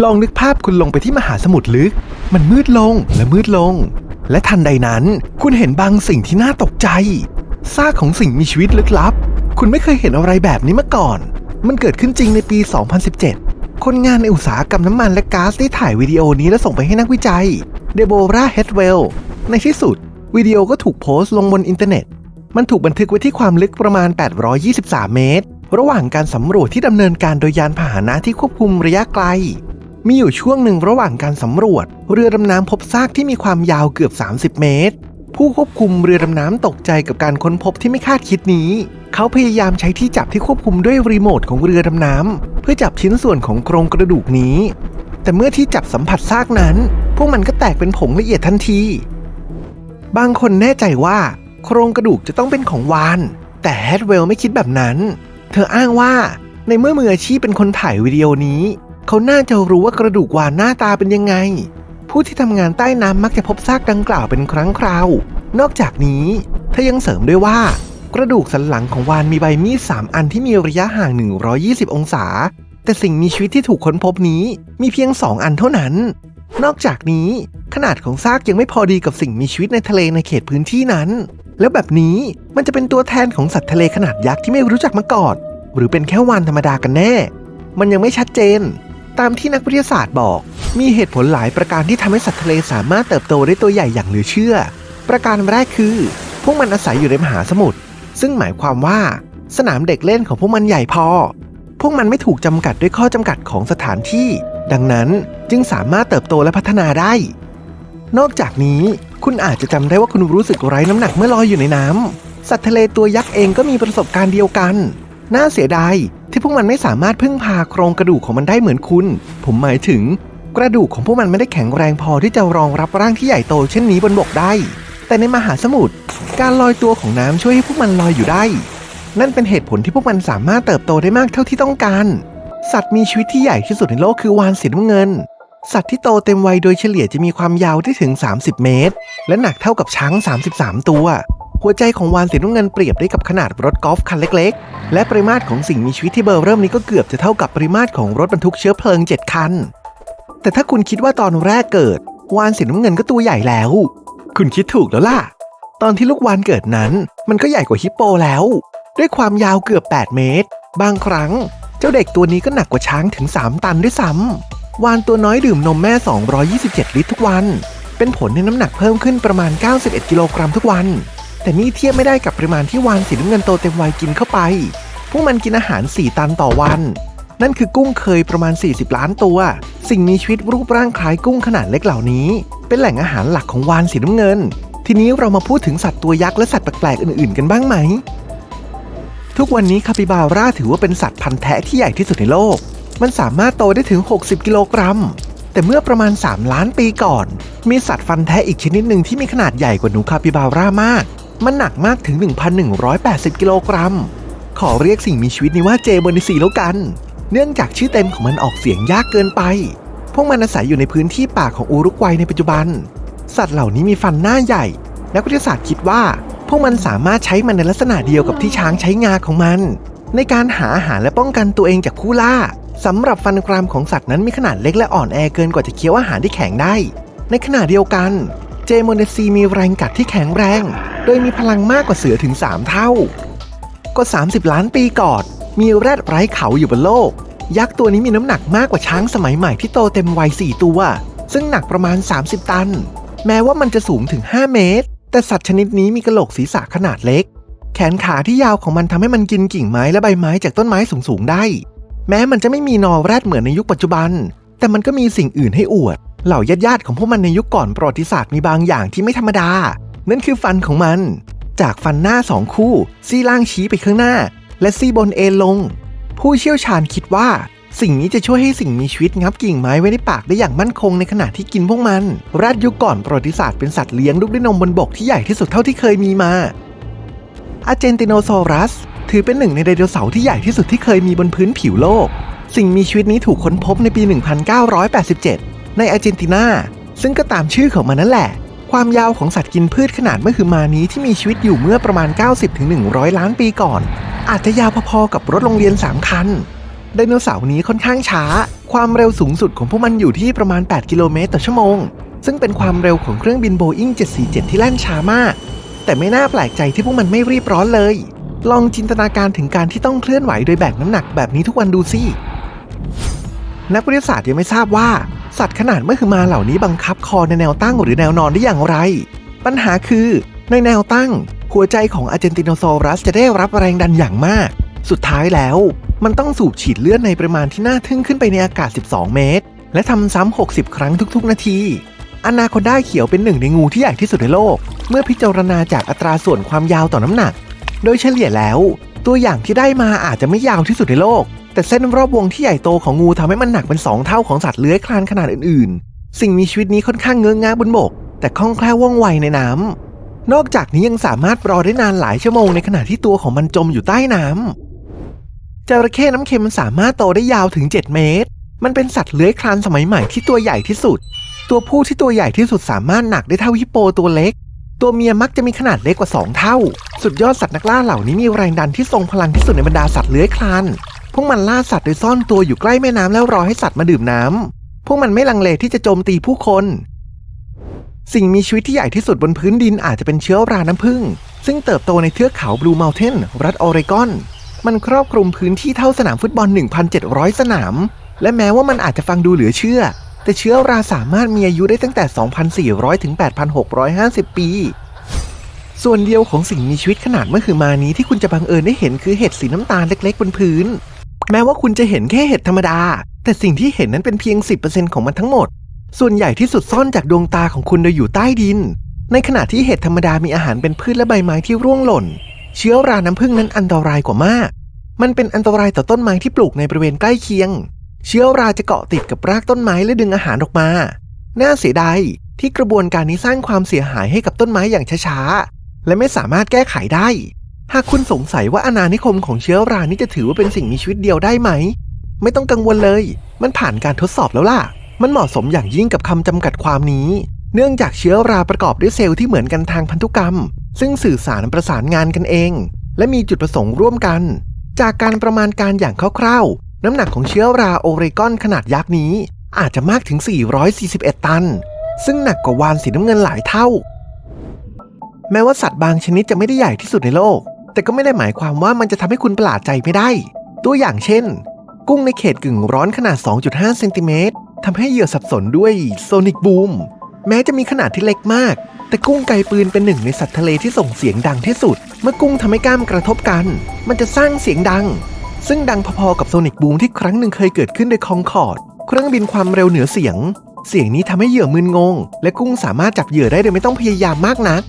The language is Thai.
ลองนึกภาพคุณลงไปที่มหาสมุทรลึก มันมืดลงและมืดลง และทันใดนั้น คุณเห็นบางสิ่งที่น่าตกใจ ซากของสิ่งมีชีวิตลึกลับ คุณไม่เคยเห็นอะไรแบบนี้มาก่อน มันเกิดขึ้นจริงในปี 2017 คนงานในอุตสาหกรรมน้ำมันและก๊าซได้ถ่ายวิดีโอนี้และส่งไปให้นักวิจัย เดโบราเฮดเวล ในที่สุด วิดีโอก็ถูกโพสต์ลงบนอินเทอร์เน็ต มันถูกบันทึกไว้ที่ความลึกประมาณ 823 เมตรระหว่างการสำรวจที่ดำเนินการโดยยานพาหนะที่ควบคุมระยะไกล มีอยู่ช่วงหนึ่งระหว่างการสำรวจ เรือดำน้ำพบซากที่มีความยาวเกือบ 30 เมตร ผู้ควบคุมเรือดำน้ำตกใจกับการค้นพบที่ไม่คาดคิดนี้ เขาพยายามใช้ที่จับที่ควบคุมด้วยรีโมทของเรือดำน้ำเพื่อจับชิ้นส่วนของโครงกระดูกนี้ แต่เมื่อที่จับสัมผัสซากนั้น พวกมันก็แตกเป็นผงละเอียดทันที บางคนแน่ใจว่า โครงกระดูกจะต้องเป็นของวาน แต่แฮดเวลไม่คิดแบบนั้น เธออ้างว่าในเมื่อมืออาชีพเป็นคนถ่ายวิดีโอนี้ เขาน่าจะรู้ว่ากระดูกวานหน้าตาเป็นยังไง ผู้ที่ทำงานใต้น้ำมักจะพบซากดังกล่าวเป็นครั้งคราวนอกจากนี้เธอยังเสริมด้วยว่า กระดูกสันหลังของวานมีใบมีด3อันที่มีระยะห่าง 120 องศา แต่สิ่งมีชีวิตที่ถูกค้นพบนี้มีเพียง 2 อันเท่านั้น นอกจากนี้ ขนาดของซากยังไม่พอดีกับสิ่งมีชีวิตในทะเลในเขตพื้นที่นั้น แล้วแบบนี้มันจะเป็นตัวแทนของสัตว์ทะเลขนาดยักษ์ที่ไม่รู้จักมาก่อนหรือเป็นแค่วานธรรมดากันแน่ มันยังไม่ชัดเจน ตามที่นักวิทยาศาสตร์บอก มีเหตุผลหลายประการที่ทำให้สัตว์ทะเลสามารถเติบโตได้ตัวใหญ่อย่างเหลือเชื่อ ประการแรกคือ พวกมันอาศัยอยู่ในมหาสมุทรซึ่งหมายความว่า สนามเด็กเล่นของพวกมันใหญ่พอ พวกมันไม่ถูกจำกัดด้วยข้อจำกัดของสถานที่ ดังนั้นจึงสามารถเติบโตและพัฒนาได้ นอกจากนี้คุณอาจจะจำได้ว่าคุณรู้สึกไร้น้ำหนักเมื่อลอยอยู่ในน้ำสัตว์ทะเลตัวยักษ์เองก็มีประสบการณ์เดียวกัน น่าเสียดาย ที่พวกมันไม่สามารถพึ่งพาโครงกระดูกของมันได้เหมือนคุณ ผมหมายถึง กระดูกของพวกมันไม่ได้แข็งแรงพอที่จะรองรับร่างที่ใหญ่โตเช่นนี้บนบกได้ แต่ในมหาสมุทรการลอยตัวของน้ำช่วยให้พวกมันลอยอยู่ได้ นั่นเป็นเหตุผลที่พวกมันสามารถเติบโตได้มากเท่าที่ต้องการ สัตว์มีชีวิตที่ใหญ่ที่สุดในโลกคือวาฬสีน้ำเงิน สัตว์ที่โตเต็มวัยโดยเฉลี่ยจะมีความยาวที่ถึง 30 เมตร และหนักเท่ากับช้าง 33 ตัว หัวใจของวาฬสีน้ำเงินเปรียบได้กับขนาดรถกอล์ฟคันเล็ก ๆ และปริมาตรของสิ่งมีชีวิตที่เบอร์เริ่มนี้ก็เกือบจะเท่ากับปริมาตรของรถบรรทุกเชื้อเพลิง 7 คัน แต่ถ้าคุณคิดว่าตอนแรกเกิด วาฬสีน้ำเงินก็ตัวใหญ่แล้ว คุณคิดถูกแล้วล่ะ ตอนที่ลูกวานเกิดนั้น มันก็ใหญ่กว่าฮิปโปแล้ว ด้วยความยาวเกือบ 8 เมตร บางครั้ง เจ้าเด็กตัวนี้ก็หนักกว่าช้างถึง 3 ตันด้วยซ้ำวานตัวน้อยดื่มนมแม่ 227 ลิตรทุกวัน เป็นผลให้น้ำหนักเพิ่มขึ้นประมาณ 91 กิโลกรัมทุกวัน แต่นี่เทียบไม่ได้กับปริมาณที่วานสีน้ำเงินโตเต็มวัยกินเข้าไป พวกมันกินอาหาร 4 ตันต่อวัน นั่นคือกุ้งเคยประมาณ 40 ล้านตัว สิ่งมีชีวิตรูปร่างคล้ายกุ้งขนาดเล็กเหล่านี้ เป็นแหล่งอาหารหลักของวานสีน้ำเงิน ทีนี้เรามาพูดถึงสัตว์ตัวยักษ์และสัตว์แปลกๆอื่นๆ กันบ้างไหม ทุกวันนี้คาปิบาร่าถือว่าเป็นสัตว์พันธุ์แท้ที่ใหญ่ที่สุดในโลก มันสามารถโตได้ถึง 60 กิโลกรัมแต่เมื่อประมาณ 3 ล้านปีก่อน มีสัตว์ฟันแท้อีกชนิดหนึ่งที่มีขนาดใหญ่กว่าหนูคาปิบาร่ามาก มันหนักมากถึง 1,180 กิโลกรัม ขอเรียกสิ่งมีชีวิตนี้ว่าเจโบนิซีแล้วกัน เนื่องจากชื่อเต็มของมันออกเสียงยากเกินไป พวกมันอาศัยอยู่ในพื้นที่ป่าของอุรุกวัยในปัจจุบัน สัตว์เหล่านี้มีฟันหน้าใหญ่ นักวิทยาศาสตร์คิดว่า พวกมันสามารถใช้มันในลักษณะเดียวกับที่ช้างใช้งาของมัน ในการหาอาหารและป้องกันตัวเองจากผู้ล่าสำหรับฟันกรามของสัตว์นั้นมีขนาดเล็กและอ่อนแอเกินกว่าจะเคี้ยวอาหารที่แข็งได้ ในขณะเดียวกัน เจโมเนซีมีแรงกัดที่แข็งแรง โดยมีพลังมากกว่าเสือถึง 3 เท่ากว่า30 ล้านปีก่อนมีแรดไร้เขาอยู่บนโลก ยักษ์ตัวนี้มีน้ำหนักมากกว่าช้างสมัยใหม่ที่โตเต็มวัย 4 ตัว ซึ่งหนักประมาณ 30 ตัน แม้ว่ามันจะสูงถึง 5 เมตร แต่สัตว์ชนิดนี้มีกระโหลกศีรษะขนาดเล็ก แขนขาที่ยาวของมันทำให้มันกินกิ่งไม้และใบไม้จากต้นไม้สูงๆได้ แม้มันจะไม่มีนอแรดเหมือนในยุคปัจจุบัน แต่มันก็มีสิ่งอื่นให้อวด เหล่าญาติๆของพวกมันในยุคก่อนประวัติศาสตร์มีบางอย่างที่ไม่ธรรมดา นั่นคือฟันของมัน จากฟันหน้าสองคู่ ซี่ล่างชี้ไปข้างหน้า และซี่บนเอนลง ผู้เชี่ยวชาญคิดว่า สิ่งนี้จะช่วยให้สิ่งมีชีวิตงับกิ่งไม้ไว้ในปากได้อย่างมั่นคงในขณะที่กินพวกมันแรดยุคก่อนประวัติศาสตร์เป็นสัตว์เลี้ยงลูกด้วยนมบนบกที่ใหญ่ที่สุดเท่าที่เคยมีมาอาเจนติโนซอรัส ถือเป็นหนึ่งในไดโนเสาร์ที่ใหญ่ที่สุดที่เคยมีบนพื้นผิวโลก สิ่งมีชีวิตนี้ถูกค้นพบในปี 1987 ในอาร์เจนตินา ซึ่งก็ตามชื่อของมันนั่นแหละ ความยาวของสัตว์กินพืชขนาดมหึมานี้ที่มีชีวิตอยู่เมื่อประมาณ 90-100 ล้านปีก่อน อาจจะยาวพอๆกับรถโรงเรียน 3 คันไดโนเสาร์นี้ค่อนข้างช้า ความเร็วสูงสุดของพวกมันอยู่ที่ประมาณ 8 กิโลเมตรต่อชั่วโมง ซึ่งเป็นความเร็วของเครื่องบินโบอิง747 ที่แล่นช้ามาก แต่ไม่น่าแปลกใจที่พวกมันไม่รีบร้อนเลย ลองจินตนาการถึงการที่ต้องเคลื่อนไหวโดยแบกน้ำหนักแบบนี้ทุกวันดูสิ นักวิทยาศาสตร์ยังไม่ทราบว่า สัตว์ขนาดเมื่อคือมาเหล่านี้บังคับคอในแนวตั้งหรือแนวนอนได้อย่างไร ปัญหาคือ ในแนวตั้ง หัวใจของอาร์เจนติโนซอรัสจะได้รับแรงดันอย่างมาก สุดท้ายแล้ว มันต้องสูบฉีดเลือดในปริมาณที่น่าทึ่งขึ้นไปในอากาศ 12 เมตร และทำซ้ำ 60 ครั้งทุก ๆ นาทีอนาคอนด้าเขียวเป็นหนึ่งในงูที่ใหญ่ที่สุดในโลก เมื่อพิจารณาจากอัตราส่วนความยาวต่อน้ำหนัก โดยเฉลี่ยแล้ว ตัวอย่างที่ได้มาอาจจะไม่ยาวที่สุดในโลก แต่เส้นรอบวงที่ใหญ่โตของงูทำให้มันหนักเป็น 2 เท่าของสัตว์เลื้อยคลานขนาดอื่นๆ สิ่งมีชีวิตนี้ค่อนข้างเงื้องาบนบก แต่คล่องแคล่วว่องไวในน้ำนอกจากนี้ยังสามารถรอได้นานหลายชั่วโมงในขณะที่ตัวของมันจมอยู่ใต้น้ำจระเข้น้ำเค็มสามารถโตได้ยาวถึง 7 เมตร มันเป็นสัตว์เลื้อยคลานสมัยใหม่ที่ตัวใหญ่ที่สุด ตัวผู้ที่ตัวใหญ่ที่สุดสามารถหนักได้เท่าฮิปโปตัวเล็ก ตัวเมียมักจะมีขนาดเล็กกว่า 2 เท่า สุดยอดสัตว์นักล่าเหล่านี้มีแรงดันที่ทรงพลังที่สุดในบรรดาสัตว์เลื้อยคลาน พวกมันล่าสัตว์โดยซ่อนตัวอยู่ใกล้แม่น้ำแล้วรอให้สัตว์มาดื่มน้ำพวกมันไม่ลังเลที่จะโจมตีผู้คน สิ่งมีชีวิตที่ใหญ่ที่สุดบนพื้นดินอาจจะเป็นเชื้อราน้ำผึ้งซึ่งเติบโตในเทือกเขาบลูเมลเทนรัฐออเรกอน มันครอบคลุมพื้นที่เท่าสนามฟุตบอล 1,700 สนาม และแม้ว่ามันอาจจะฟังดูเหลือเชื่อ แต่เชื้อราสามารถมีอายุได้ตั้งแต่ 2,400 ถึง 8,650 ปี ส่วนเดียวของสิ่งมีชีวิตขนาดเมื่อคือมานี้ที่คุณจะบังเอิญได้เห็นคือเห็ดสีน้ำตาลเล็กๆบนพื้น แม้ว่าคุณจะเห็นแค่เห็ดธรรมดา แต่สิ่งที่เห็นนั้นเป็นเพียง 10%ของมันทั้งหมด ส่วนใหญ่ที่สุดซ่อนจากดวงตาของคุณโดยอยู่ใต้ดิน ในขณะที่เห็ดธรรมดามีอาหารเป็นพืชและใบไม้ที่ร่วงหล่น เชื้อราน้ำผึ้งนั้นอันตรายกว่ามาก มันเป็นอันตรายต่อต้นไม้ที่ปลูกในบริเวณใกล้เคียง เชื้อราจะเกาะติดกับรากต้นไม้และดึงอาหารออกมา น่าเสียดายที่กระบวนการนี้สร้างความเสียหายให้กับต้นไม้อย่างช้าๆและไม่สามารถแก้ไขได้ หากคุณสงสัยว่าอาณานิคมของเชื้อรานี้จะถือว่าเป็นสิ่งมีชีวิตเดียวได้ไหม ไม่ต้องกังวลเลย มันผ่านการทดสอบแล้วล่ะ มันเหมาะสมอย่างยิ่งกับคำจำกัดความนี้ เนื่องจากเชื้อราประกอบด้วยเซลล์ที่เหมือนกันทางพันธุกรรม ซึ่งสื่อสารประสานงานกันเอง และมีจุดประสงค์ร่วมกัน จากการประมาณการอย่างคร่าวๆ น้ำหนักของเชื้อราโอเรกอนขนาดยักษ์นี้ อาจจะมากถึง 441 ตัน ซึ่งหนักกว่าวานสีน้ำเงินหลายเท่า แม้ว่าสัตว์บางชนิดจะไม่ได้ใหญ่ที่สุดในโลก แต่ก็ไม่ได้หมายความว่ามันจะทำให้คุณประหลาดใจไม่ได้ ตัวอย่างเช่น กุ้งในเขตกึ่งร้อนขนาด 2.5 เซนติเมตรทำให้เหยื่อสับสนด้วยโซนิกบูมแม้จะมีขนาดที่เล็กมาก แต่กุ้งไกปืนเป็นหนึ่งในสัตว์ทะเลที่ส่งเสียงดังที่สุด เมื่อกุ้งทำให้กล้ามกระทบกัน มันจะสร้างเสียงดัง ซึ่งดังพอๆกับโซนิกบูมที่ครั้งหนึ่งเคยเกิดขึ้นในคองคอร์ดเครื่องบินความเร็วเหนือเสียง เสียงนี้ทำให้เหยื่อมึนงง และกุ้งสามารถจับเหยื่อได้โดยไม่ต้องพยายามมากนัก